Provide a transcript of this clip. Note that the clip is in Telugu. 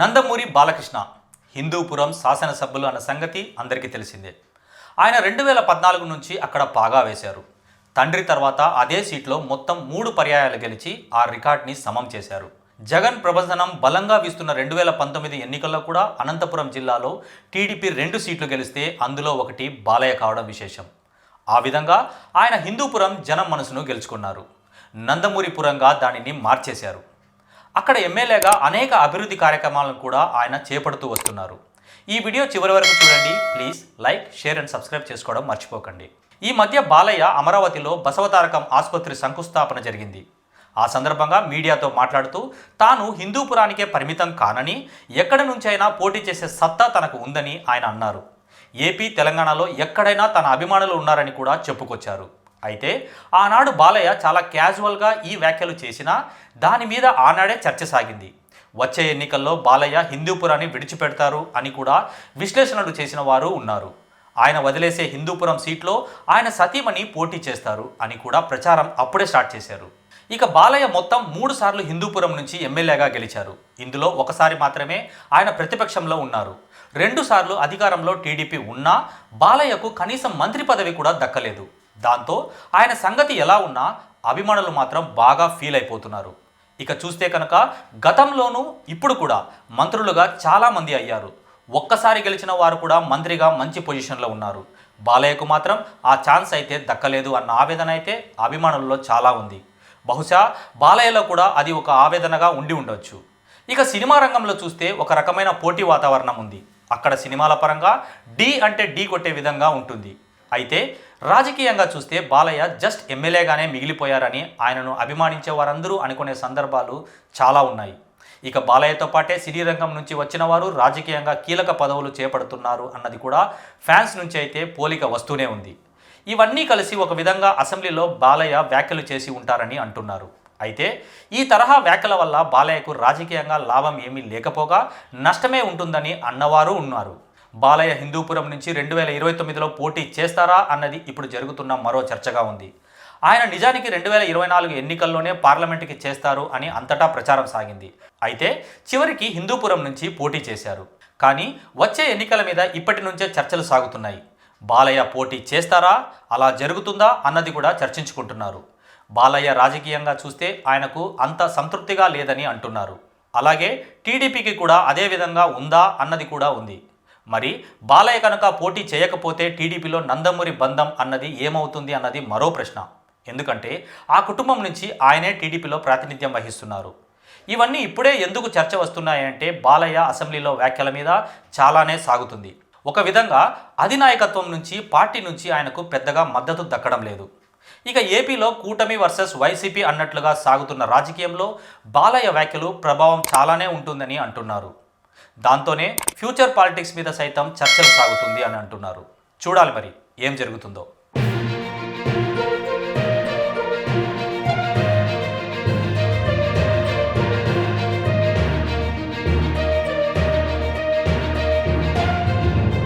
నందమూరి బాలకృష్ణ హిందూపురం శాసనసభ్యులు అన్న సంగతి అందరికీ తెలిసిందే. ఆయన రెండు వేల పద్నాలుగు నుంచి అక్కడ పాగా వేశారు. తండ్రి తర్వాత అదే సీట్లో మొత్తం మూడు పర్యాయాలు గెలిచి ఆ రికార్డ్ని సమం చేశారు. జగన్ ప్రబంధనం బలంగా వీస్తున్న రెండు వేల పంతొమ్మిది ఎన్నికల్లో కూడా అనంతపురం జిల్లాలో టీడీపీ రెండు సీట్లు గెలిస్తే అందులో ఒకటి బాలయ్య కావడం విశేషం. ఆ విధంగా ఆయన హిందూపురం జనం మనసును గెలుచుకున్నారు. నందమూరిపురంగా దానిని మార్చేశారు. అక్కడ ఎమ్మెల్యేగా అనేక అభివృద్ధి కార్యక్రమాలను కూడా ఆయన చేపడుతూ వస్తున్నారు. ఈ వీడియో చివరి వరకు చూడండి. Please like share and subscribe చేసుకోవడం మర్చిపోకండి. ఈ మధ్య బాలయ్య అమరావతిలో బసవతారకం ఆసుపత్రి శంకుస్థాపన జరిగింది. ఆ సందర్భంగా మీడియాతో మాట్లాడుతూ తాను హిందూపురానికే పరిమితం కానని ఎక్కడి నుంచైనా పోటీ చేసే సత్తా తనకు ఉందని ఆయన అన్నారు. ఏపీ తెలంగాణలో ఎక్కడైనా తన అభిమానులు ఉన్నారని కూడా చెప్పుకొచ్చారు. అయితే ఆనాడు బాలయ్య చాలా క్యాజువల్గా ఈ వ్యాఖ్యలు చేసినా దాని మీద ఆనాడే చర్చ సాగింది. వచ్చే ఎన్నికల్లో బాలయ్య హిందూపురాన్ని విడిచిపెడతారు అని కూడా విశ్లేషణలు చేసిన వారు ఉన్నారు. ఆయన వదిలేసే హిందూపురం సీట్లో ఆయన సతీమణి పోటీ చేస్తారు అని కూడా ప్రచారం అప్పుడే స్టార్ట్ చేశారు. ఇక బాలయ్య మొత్తం మూడు సార్లు హిందూపురం నుంచి ఎమ్మెల్యేగా గెలిచారు. ఇందులో ఒకసారి మాత్రమే ఆయన ప్రతిపక్షంలో ఉన్నారు. రెండుసార్లు అధికారంలో టీడీపీ ఉన్నా బాలయ్యకు కనీసం మంత్రి పదవి కూడా దక్కలేదు. దాంతో ఆయన సంగతి ఎలా ఉన్నా అభిమానులు మాత్రం బాగా ఫీల్ అయిపోతున్నారు. ఇక చూస్తే కనుక గతంలోనూ ఇప్పుడు కూడా మంత్రులుగా చాలామంది అయ్యారు. ఒక్కసారి గెలిచిన వారు కూడా మంత్రిగా మంచి పొజిషన్లో ఉన్నారు. బాలయ్యకు మాత్రం ఆ ఛాన్స్ అయితే దక్కలేదు అన్న ఆవేదన అయితే అభిమానుల్లో చాలా ఉంది. బహుశా బాలయ్యలో కూడా అది ఒక ఆవేదనగా ఉండి ఉండొచ్చు. ఇక సినిమా రంగంలో చూస్తే ఒక రకమైన పోటీ వాతావరణం ఉంది. అక్కడ సినిమాల పరంగా డి అంటే డి కొట్టే విధంగా ఉంటుంది. అయితే రాజకీయంగా చూస్తే బాలయ్య జస్ట్ ఎమ్మెల్యేగానే మిగిలిపోయారని ఆయనను అభిమానించే వారందరూ అనుకునే సందర్భాలు చాలా ఉన్నాయి. ఇక బాలయ్యతో పాటే సినీ రంగం నుంచి వచ్చిన వారు రాజకీయంగా కీలక పదవులు చేపడుతున్నారు అన్నది కూడా ఫ్యాన్స్ నుంచి అయితే పోలిక వస్తూనే ఉంది. ఇవన్నీ కలిసి ఒక విధంగా అసెంబ్లీలో బాలయ్య వ్యాఖ్యలు చేసి ఉంటారని అంటున్నారు. అయితే ఈ తరహా వ్యాఖ్యల వల్ల బాలయ్యకు రాజకీయంగా లాభం ఏమీ లేకపోగా నష్టమే ఉంటుందని అన్నవారు ఉన్నారు. బాలయ్య హిందూపురం నుంచి రెండు వేల ఇరవై తొమ్మిదిలో పోటీ చేస్తారా అన్నది ఇప్పుడు జరుగుతున్న మరో చర్చగా ఉంది. ఆయన నిజానికి రెండు వేల ఇరవై నాలుగు ఎన్నికల్లోనే పార్లమెంటుకి చేస్తారు అని అంతటా ప్రచారం సాగింది. అయితే చివరికి హిందూపురం నుంచి పోటీ చేశారు. కానీ వచ్చే ఎన్నికల మీద ఇప్పటి నుంచే చర్చలు సాగుతున్నాయి. బాలయ్య పోటీ చేస్తారా? అలా జరుగుతుందా? అన్నది కూడా చర్చించుకుంటున్నారు. బాలయ్య రాజకీయంగా చూస్తే ఆయనకు అంత సంతృప్తిగా లేదని అంటున్నారు. అలాగే టీడీపీకి కూడా అదే విధంగా ఉందా? అన్నది కూడా ఉంది. మరి బాలయ్య కనుక పోటీ చేయకపోతే టీడీపీలో నందమూరి బంధం అన్నది ఏమవుతుంది అన్నది మరో ప్రశ్న. ఎందుకంటే ఆ కుటుంబం నుంచి ఆయనే టీడీపీలో ప్రాతినిధ్యం వహిస్తున్నారు. ఇవన్నీ ఇప్పుడే ఎందుకు చర్చ వస్తున్నాయంటే బాలయ్య అసెంబ్లీలో వ్యాఖ్యల మీద చాలానే సాగుతుంది. ఒక విధంగా అధినాయకత్వం నుంచి పార్టీ నుంచి ఆయనకు పెద్దగా మద్దతు దక్కడం లేదు. ఇక ఏపీలో కూటమి వర్సెస్ వైసీపీ అన్నట్లుగా సాగుతున్న రాజకీయంలో బాలయ్య వ్యాఖ్యలు ప్రభావం చాలానే ఉంటుందని అంటున్నారు. దాంతోనే ఫ్యూచర్ పాలిటిక్స్ మీద సైతం చర్చలు సాగుతుంది అని అంటున్నారు. చూడాలి మరి ఏం జరుగుతుందో.